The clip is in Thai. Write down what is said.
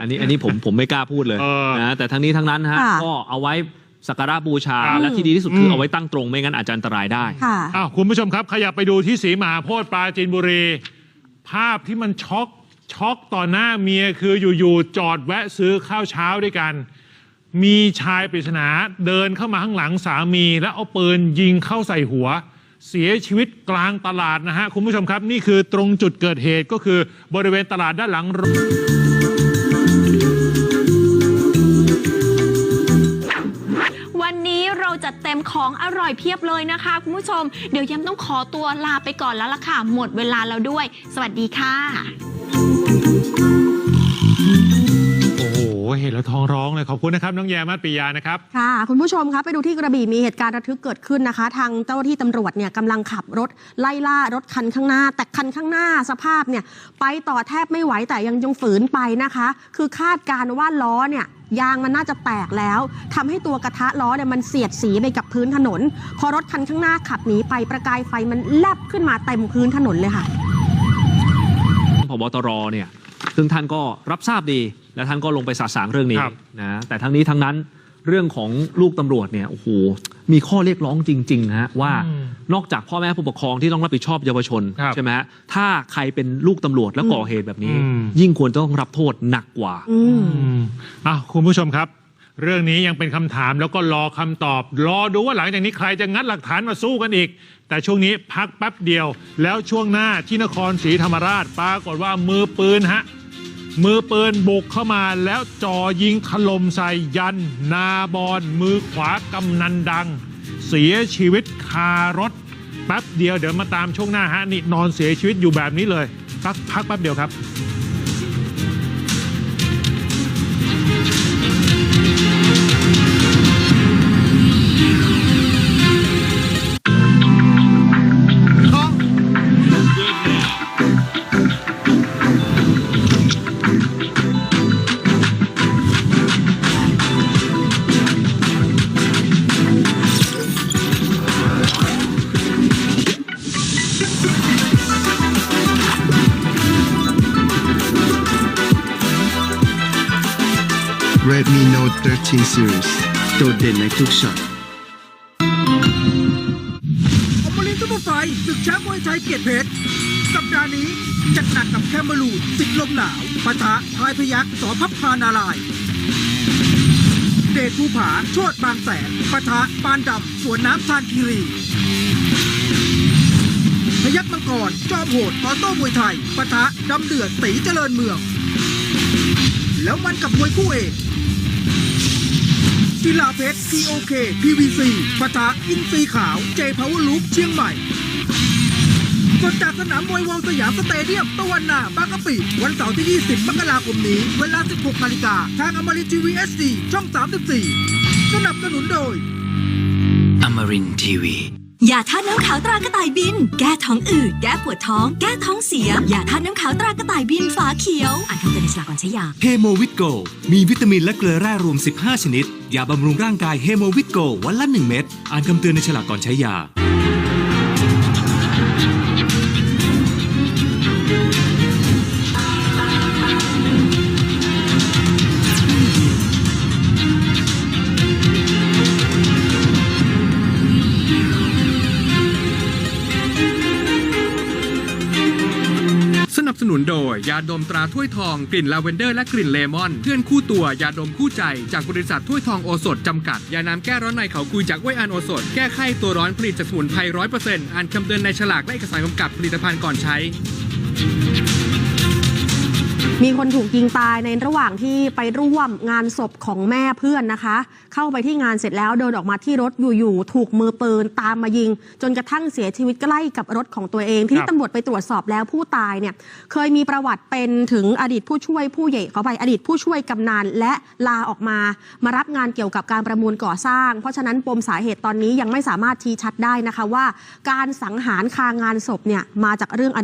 อันนี้อันนี้ผมผมไม่กล้าพูดเลยเออนะแต่ทั้งนี้ทั้งนั้นฮะค่ะ ก็เอาไว้สักการะบูชาครับและที่ดีที่สุดคือม เอาไว้ตั้งตรงไม่งั้นอาจจะอันตรายได้ ค่ะ อ้าวคุณผู้ชมครับ ขยับไปดูที่สีมหาโพธิ์ปราจีนบุรี ภาพที่มันช็อกช็อกต่อหน้าเมียคืออยู่ๆจอดแวะซื้อข้าวเช้าด้วยกัน มีชายปริศนาเดินเข้ามาข้างหลังสามีแล้วเอาปืนยิงเข้าใส่หัว เสียชีวิตกลางตลาดนะฮะคุณผู้ชมครับ นี่คือตรงจุดเกิดเหตุก็คือบริเวณตลาดด้านหลัง เราจัดเต็มของอร่อยเพียบเลยนะคะคุณผู้ชม เดี๋ยวย้ำต้องขอตัวลาไปก่อนแล้วล่ะค่ะ หมดเวลาแล้วด้วย สวัสดีค่ะ คุณนะครับน้องแยมัดปิยานะครับค่ะคุณผู้ชมคะไปดูที่กระบี่มีเหตุการณ์ระทึกเกิดขึ้นนะคะ ทางเจ้าหน้าที่ตำรวจเนี่ยกำลังขับรถไล่ล่ารถคันข้างหน้า แต่คันข้างหน้าสภาพเนี่ยไปต่อแทบไม่ไหวแต่ยังยังฝืนไปนะคะ คือคาดการณ์ว่าล้อเนี่ยยางมันน่าจะแตกแล้วทำให้ตัวกระทะล้อเนี่ยมันเสียดสีไปกับพื้นถนน พอรถคันข้างหน้าขับหนีไปประกายไฟมันแลบขึ้นมาเต็มพื้นถนนเลยค่ะพบตรเนี่ยซึ่งท่านก็รับทราบดี และท่านก็ลงไปสาสางเรื่องนี้ครับ นะแต่ทั้งนี้ทั้งนั้นเรื่องของลูกตำรวจเนี่ยโอ้โหมีข้อเรียกร้องจริงๆนะฮะว่าอืมนอกจากพ่อแม่ผู้ปกครองที่ต้องรับผิดชอบเยาวชนครับใช่ไหมฮะถ้าใครเป็นลูกตำรวจแล้วก่อเหตุแบบนี้ อืม ยิ่งควรจะต้องรับโทษหนักกว่า อืม อืมอะคุณผู้ชมครับ เรื่องนี้ยังเป็นคำถามแล้วก็รอคำตอบ รอดูว่าหลังจากนี้ใครจะงัดหลักฐานมาสู้กันอีก แต่ช่วงนี้พักแป๊บเดียว แล้วช่วงหน้าที่นครศรีธรรมราชปรากฏว่ามือปืนฮะ มือปืนบุกเข้ามาแล้วจ่อยิงถล่มใส่ยัน นาบอนมือขวากำนันดัง เสียชีวิตคารถแป๊บเดียวเดี๋ยวมาตามช่วงหน้าฮะนี่นอนเสียชีวิตอยู่แบบนี้เลยพักพักแป๊บเดียวครับ Redmi Note 13 Series โดดเด่นในทุกช็อตอมรินทร์ซุปเปอร์ไฟศึกแชมป์มวยไทยเกียรติเพชร สัปดาห์นี้จัดหนักกับแคมเบอรูนสิทธิ์ลมหนาวปะทะพายพยักษ์สอพับพานาราย เดชภูผา โชดบางแสนปะทะปานดำ สวนน้ำทานคีรี พยักษ์มังกร จอมโหดออโต้มวยไทยปะทะดำเดือดตีเจริญเมือง แล้วมันกับมวยคู่เอก กีฬาเพชร TOK PVC ปะทะอินซีขาว J Power Loop เชียงใหม่สดจากสนามมวยวงสยามสเตเดียมตะวันนาบางกะปิ วันเสาร์ที่ 20 มกราคมนี้ เวลา 16นาฬิกาทางอมรินทีวีเอสดีช่อง 34 สนับสนุนโดย Amarin Tiwi. ยาธาตุน้ำขาวตรากระต่ายบิน แก้ท้องอืด แก้ปวดท้อง แก้ท้องเสีย ยาธาตุน้ำขาวตรากระต่ายบินฝาเขียว อ่านคำเตือนในฉลากก่อนใช้ยา เฮโมวิตโก มีวิตามินและเกลือแร่รวม 15 ชนิด ยาบำรุงร่างกายเฮโมวิตโกวันละ 1 เม็ด อ่านคำเตือนในฉลากก่อนใช้ยา นับสนุนโดย ยาดมตราถ้วยทองกลิ่นลาเวนเดอร์และกลิ่นเลมอน เพื่อนคู่ตัวยาดมคู่ใจ จากบริษัทถ้วยทองโอสถจำกัด ยาน้ำแก้ร้อนในเขาคุยจากไวยอันโอสถ แก้ไข้ตัวร้อนผลิตจากสมุนไพรร้อยเปอร์เซ็นต์อ่านคำเตือนในฉลากและเอกสารกำกับผลิตภัณฑ์ก่อนใช้ มีคนถูกยิงตายในระหว่างที่ไปร่วมงานศพของแม่เพื่อนนะคะ เข้าไปที่งานเสร็จแล้วเดินออกมาที่รถอยู่ๆถูกมือปืนตามมายิง จนกระทั่งเสียชีวิตใกล้กับรถของตัวเอง ที่ครับตำรวจไปตรวจสอบแล้วผู้ตายเนี่ยเคยมีประวัติเป็นถึงอดีตผู้ช่วยผู้ใหญ่ขอไปอดีตผู้ช่วยกำนันและลาออกมา มารับงานเกี่ยวกับการประมูลก่อสร้าง เพราะฉะนั้นปมสาเหตุตอนนี้ยังไม่สามารถชี้ชัดได้นะคะว่า การสังหารคางานศพเนี่ยมาจากเรื่อง